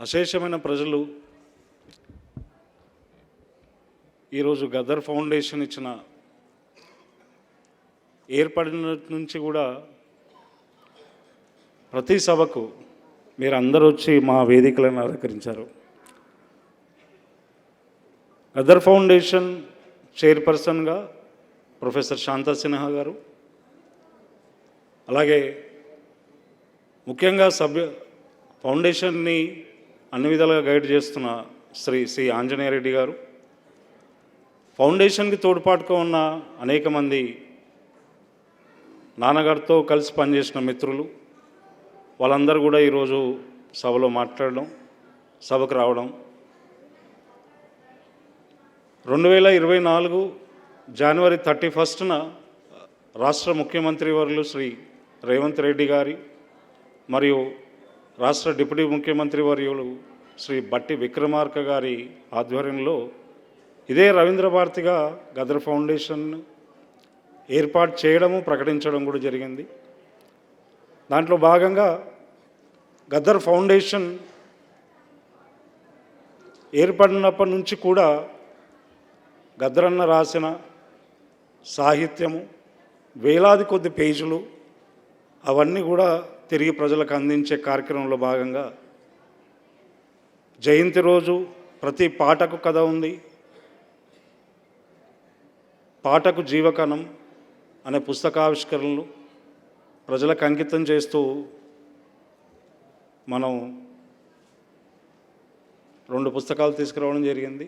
అశేషమైన ప్రజలు ఈరోజు గదర్ ఫౌండేషన్ ఇచ్చిన ఏర్పడిన నుంచి కూడా ప్రతి సభకు మీరు అందరూ వచ్చి మా వేదికలను అలంకరించారు. గదర్ ఫౌండేషన్ చైర్పర్సన్గా ప్రొఫెసర్ శాంతా సిన్హా గారు అలాగే ముఖ్యంగా సభ్య ఫౌండేషన్ని అన్ని విధాలుగా గైడ్ చేస్తున్న శ్రీ శ్రీ ఆంజనేయ రెడ్డి గారు. ఫౌండేషన్కి తోడ్పాటుగా ఉన్న అనేక మంది నాన్నగారితో కలిసి పనిచేసిన మిత్రులు. వాళ్ళందరూ కూడా ఈరోజు సభలో మాట్లాడడం సభకు రావడం. రెండు వేల ఇరవై నాలుగు జనవరి థర్టీ ఫస్ట్న రాష్ట్ర ముఖ్యమంత్రి వర్యులు శ్రీ రేవంత్ రెడ్డి గారి మరియు రాష్ట్ర డిప్యూటీ ముఖ్యమంత్రి వర్యులు శ్రీ బట్టి విక్రమార్క గారి ఆధ్వర్యంలో ఇదే రవీంద్ర భారతిగా గదర్ ఫౌండేషన్ ఏర్పాటు చేయడము ప్రకటించడం కూడా జరిగింది. దాంట్లో భాగంగా గదర్ ఫౌండేషన్ ఏర్పడినప్పటి నుంచి కూడా గద్రన్న రాసిన సాహిత్యము వేలాది కొద్ది పేజీలు అవన్నీ కూడా తిరిగి ప్రజలకు అందించే కార్యక్రమంలో భాగంగా జయంతి రోజు ప్రతి పాటకు కథ ఉంది. పాటకు జీవకణం అనే పుస్తకావిష్కరణలు ప్రజలకు అంకితం చేస్తూ మనం రెండు పుస్తకాలు తీసుకురావడం జరిగింది.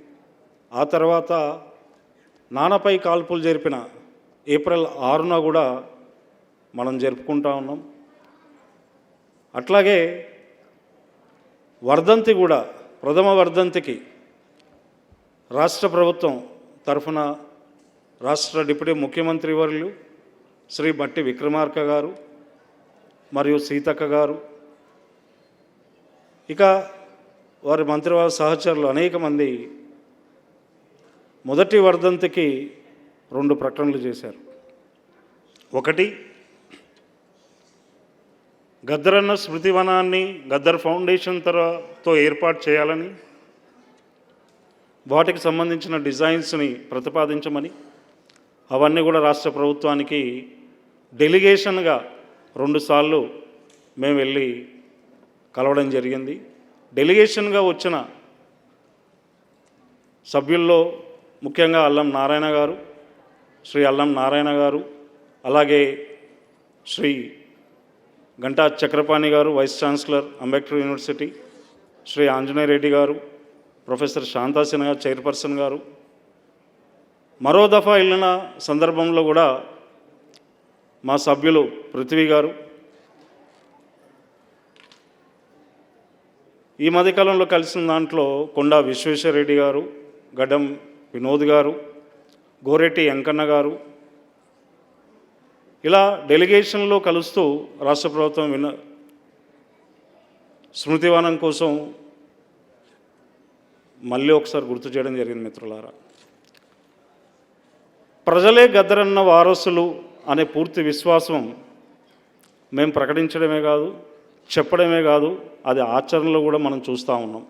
ఆ తర్వాత నానపై కాల్పులు జరిపిన ఏప్రిల్ ఆరున కూడా మనం జరుపుకుంటా ఉన్నాం. అట్లాగే వర్ధంతి కూడా ప్రథమ వర్ధంతికి రాష్ట్ర ప్రభుత్వం తరఫున రాష్ట్ర డిప్యూటీ ముఖ్యమంత్రి వర్యులు శ్రీ బట్టి విక్రమార్క గారు మరియు సీతక్క గారు. ఇక వారి మంత్రివారి సహచరులు అనేక మంది మొదటి వర్ధంతికి రెండు ప్రకటనలు చేశారు. ఒకటి గద్దరన్న స్మృతివనాన్ని గద్దర్ ఫౌండేషన్ తరతో ఏర్పాటు చేయాలని వాటికి సంబంధించిన డిజైన్స్ని ప్రతిపాదించమని అవన్నీ కూడా రాష్ట్ర ప్రభుత్వానికి డెలిగేషన్గా రెండుసార్లు మేము వెళ్ళి కలవడం జరిగింది. డెలిగేషన్గా వచ్చిన సభ్యుల్లో ముఖ్యంగా అల్లం నారాయణ గారు శ్రీ అల్లం నారాయణ గారు అలాగే Shri Ganta Chakrapani garu vice chancellor Ambedkar university Shri Anjaneya Reddy garu professor శాంతాసిన గారు చైర్పర్సన్ గారు. మరో దఫా వెళ్ళిన సందర్భంలో కూడా మా సభ్యులు పృథ్వీ గారు. ఈ మధ్యకాలంలో కలిసిన దాంట్లో కొండా విశ్వేశ్వరరెడ్డి గారు గడ్డం వినోద్ గారు గోరెట్టి వెంకన్న గారు ఇలా డెలిగేషన్లో కలుస్తూ రాష్ట్ర ప్రభుత్వం విన స్మృతివనం కోసం మళ్ళీ ఒకసారి గుర్తు చేయడం జరిగింది మిత్రులారా. ప్రజలే గద్దరన్న వారసులు అనే పూర్తి విశ్వాసం మేము ప్రకటించడమే కాదు చెప్పడమే కాదు అది ఆచరణలో కూడా మనం చూస్తూ ఉన్నాం.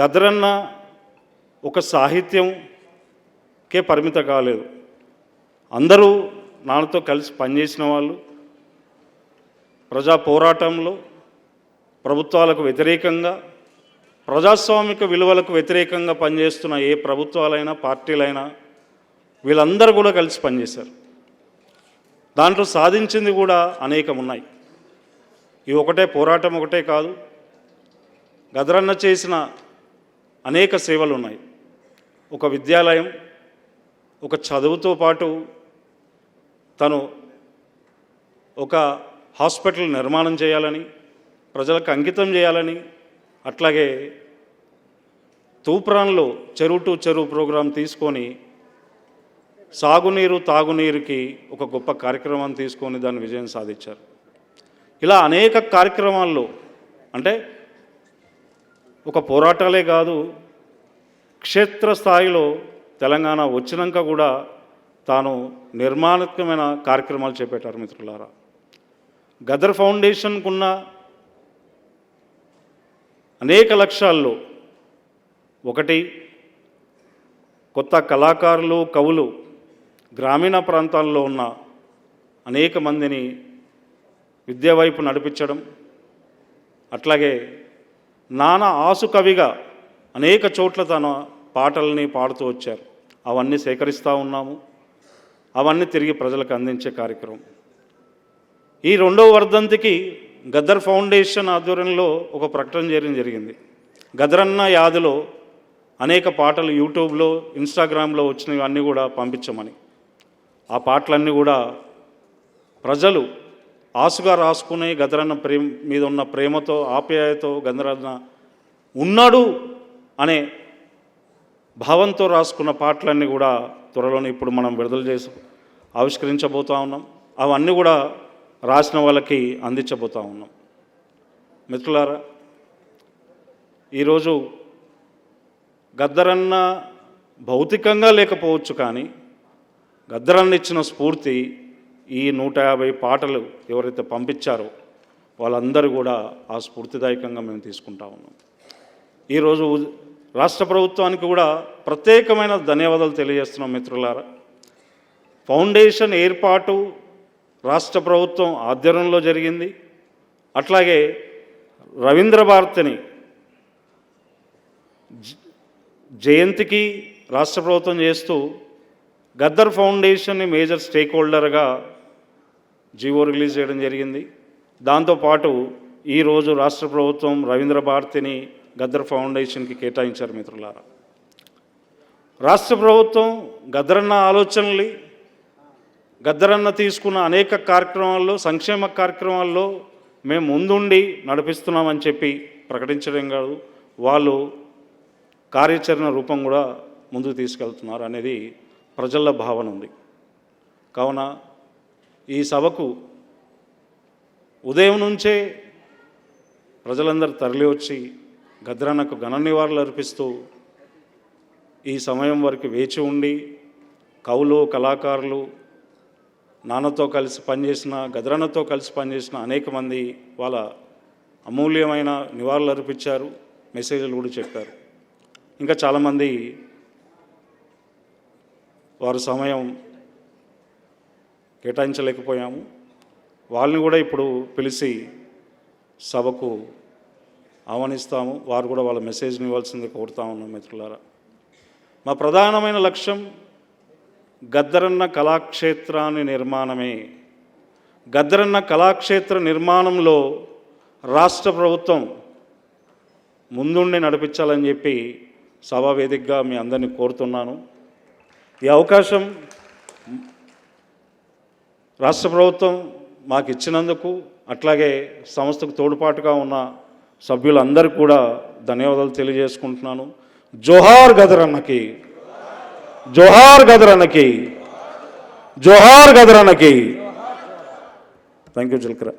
గద్దరన్న ఒక సాహిత్యంకే పరిమిత కాలేదు. అందరూ నాన్నతో కలిసి పనిచేసిన వాళ్ళు ప్రజా పోరాటంలో ప్రభుత్వాలకు వ్యతిరేకంగా ప్రజాస్వామిక విలువలకు వ్యతిరేకంగా పనిచేస్తున్న ఏ ప్రభుత్వాలైనా పార్టీలైనా వీళ్ళందరూ కూడా కలిసి పనిచేశారు. దాంట్లో సాధించింది కూడా అనేకం ఉన్నాయి ఇవి ఒకటే పోరాటం ఒకటే కాదు గదరన్న చేసిన అనేక సేవలు ఉన్నాయి ఒక విద్యాలయం ఒక చదువుతో పాటు తను ఒక హాస్పిటల్ నిర్మాణం చేయాలని ప్రజలకు అంకితం చేయాలని అట్లాగే తూప్రాన్లో చెరువు టు చెరువు ప్రోగ్రాం తీసుకొని సాగునీరు తాగునీరుకి ఒక గొప్ప కార్యక్రమాన్ని తీసుకొని దాన్ని విజయం సాధించారు. ఇలా అనేక కార్యక్రమాల్లో అంటే ఒక పోరాటాలే కాదు క్షేత్రస్థాయిలో తెలంగాణ వచ్చినాక కూడా తాను నిర్మాణాత్మకమైన కార్యక్రమాలు చేపట్టారు మిత్రులారా. గదర్ ఫౌండేషన్కున్న అనేక లక్ష్యాల్లో ఒకటి కొత్త కళాకారులు కవులు గ్రామీణ ప్రాంతాల్లో ఉన్న అనేక మందిని విద్య వైపు నడిపించడం అట్లాగే నానా ఆసు కవిగా అనేక చోట్ల తన పాటల్ని పాడుతూ వచ్చారు. అవన్నీ సేకరిస్తూ ఉన్నాము. అవన్నీ తిరిగి ప్రజలకు అందించే కార్యక్రమం. ఈ రెండవ వర్ధంతికి గద్దర్ ఫౌండేషన్ ఆధ్వర్యంలో ఒక ప్రకటన చేయడం జరిగింది. గదరన్న యాదిలో అనేక పాటలు యూట్యూబ్లో ఇన్స్టాగ్రామ్లో వచ్చినవి అన్నీ కూడా పంపించమని. ఆ పాటలన్నీ కూడా ప్రజలు ఆసుగా రాసుకునే గదరన్న ప్రేమ మీద ఉన్న ప్రేమతో ఆప్యాయతో గదరన్న ఉన్నాడు అనే భావంతో రాసుకున్న పాటలన్నీ కూడా త్వరలోనే ఇప్పుడు మనం విడుదల చేసి ఆవిష్కరించబోతా ఉన్నాం. అవన్నీ కూడా రాసిన వాళ్ళకి అందించబోతూ ఉన్నాం. మిత్రులారా ఈరోజు గద్దరన్న భౌతికంగా లేకపోవచ్చు కానీ గద్దరన్న ఇచ్చిన స్ఫూర్తి ఈ నూట యాభై పాటలు ఎవరైతే పంపించారో వాళ్ళందరూ కూడా ఆ స్ఫూర్తిదాయకంగా మేము తీసుకుంటా ఉన్నాం. ఈరోజు రాష్ట్ర ప్రభుత్వానికి కూడా ప్రత్యేకమైన ధన్యవాదాలు తెలియజేస్తున్నాం మిత్రులారా. ఫౌండేషన్ ఏర్పాటు రాష్ట్ర ప్రభుత్వం ఆధ్వర్యంలో జరిగింది. అట్లాగే రవీంద్ర భారతిని జ- జయంతికి రాష్ట్ర ప్రభుత్వం చేస్తూ గద్దర్ ఫౌండేషన్ని మేజర్ స్టేక్ హోల్డర్గా జీవో రిలీజ్ చేయడం జరిగింది. దాంతోపాటు ఈరోజు రాష్ట్ర ప్రభుత్వం రవీంద్ర భారతిని గద్దర్ ఫౌండేషన్కి కేటాయించారు మిత్రులారా. రాష్ట్ర ప్రభుత్వం గద్దరన్న ఆలోచనలు గద్దరన్న తీసుకున్న అనేక కార్యక్రమాల్లో సంక్షేమ కార్యక్రమాల్లో మేము ముందుండి నడిపిస్తున్నామని చెప్పి ప్రకటించడం కాదు వాళ్ళు కార్యాచరణ రూపం కూడా ముందుకు తీసుకెళ్తున్నారు అనేది ప్రజల భావన ఉంది. కావున ఈ సభకు ఉదయం నుంచే ప్రజలందరూ తరలి గద్రానకు ఘన నివాళులు అర్పిస్తూ ఈ సమయం వరకు వేచి ఉండి కవులు కళాకారులు నాన్నతో కలిసి పనిచేసిన గద్రానతో కలిసి పనిచేసిన అనేక మంది వాళ్ళ అమూల్యమైన నివాళులు అర్పించారు మెసేజ్లు కూడా చెప్పారు. ఇంకా చాలామంది వారు సమయం కేటాయించలేకపోయాము. వాళ్ళని కూడా ఇప్పుడు పిలిచి సభకు ఆహ్వానిస్తాము. వారు కూడా వాళ్ళ మెసేజ్ని ఇవ్వాల్సింది కోరుతా ఉన్నాం మిత్రులారా. మా ప్రధానమైన లక్ష్యం గద్దరన్న కళాక్షేత్రాన్ని నిర్మాణమే. గద్దరన్న కళాక్షేత్ర నిర్మాణంలో రాష్ట్ర ప్రభుత్వం ముందుండి నడిపించాలని చెప్పి సభావేదికగా మీ అందరినీ కోరుతున్నాను. ఈ అవకాశం రాష్ట్ర ప్రభుత్వం మాకు ఇచ్చినందుకు అట్లాగే సంస్థకు తోడ్పాటుగా ఉన్న సభ్యులందరూ కూడా ధన్యవాదాలు తెలియజేసుకుంటున్నాను. జోహార్ గదరన్నకి జోహార్ గదరన్నకి జోహార్ గదరన్నకి థ్యాంక్ యూ చిల్కరా